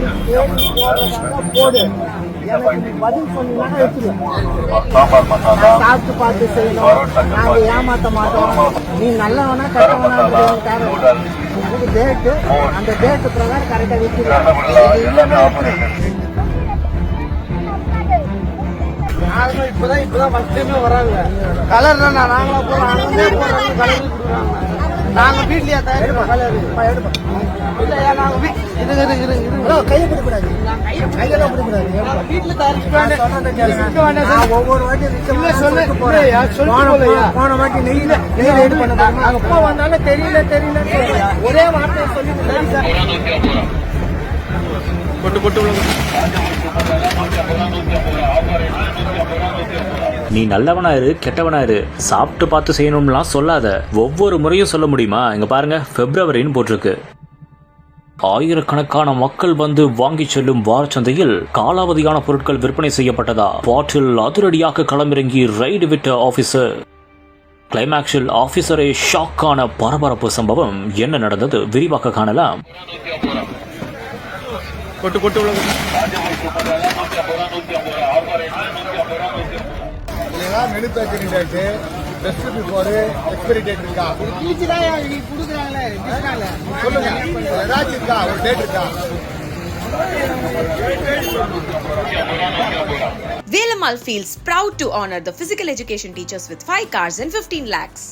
தேடி போடு எனக்கு பதில் சொன்னீங்கன்னா எடுத்துருவேன் சாப்பிட்டு பார்த்து செய்யணும் நாங்கள் ஏமாற்ற மாட்டோம் நீ நல்லவனா கெட்டவனா எனக்கு டேட்டு அந்த டேட்டு பிரகாரம் கரெக்டாக விற்கிறேன் இல்லைன்னா யாருமே இப்பதான் இப்பதான் ஃபர்ஸ்ட் டைமே வராங்க கலர் தான் நாங்களா போறோம் அங்கே போறாங்க கலர் கொடுக்குறாங்க. நாங்க வீட்லயே ஒவ்வொரு வாட்டி போன வாட்டி நெய்ல நெய் ரெடி பண்ணதாங்க அப்பா வந்தாலும் தெரியல தெரியல தெரியல. ஒரே வார்த்தையை சொல்லி நீ நல்லவனா இரு கெட்டவனா இரு. சாப்பிட்டு பார்த்து செய்யணும்லாம் சொல்லாத. ஒவ்வொரு முறையும் சொல்ல முடியுமா? இங்க பாருங்க பிப்ரவரின்னு போட்டிருக்கு. ஆயிரக்கணக்கான மக்கள் வந்து வாங்கி செல்லும் வாரச்சந்தையில் காலாவதியான பொருட்கள் விற்பனை செய்யப்பட்டதா? பாட்டில் அதிரடியாக களமிறங்கி ரைடு விட்ட ஆபீசர். கிளைமேக்ஸில் ஆபீசரை ஷாக்கான பரபரப்பு சம்பவம் என்ன நடந்தது விரிவாக்க காணலாம். Menu packing date best before expiry date இருக்கா கொடுக்குறாங்களே சொல்லுங்க ஏதாச்சும் இருக்கா ஒரு டேட் இருக்கா Velamal feels proud to honor the physical education teachers with 5 cars and 15 lakhs.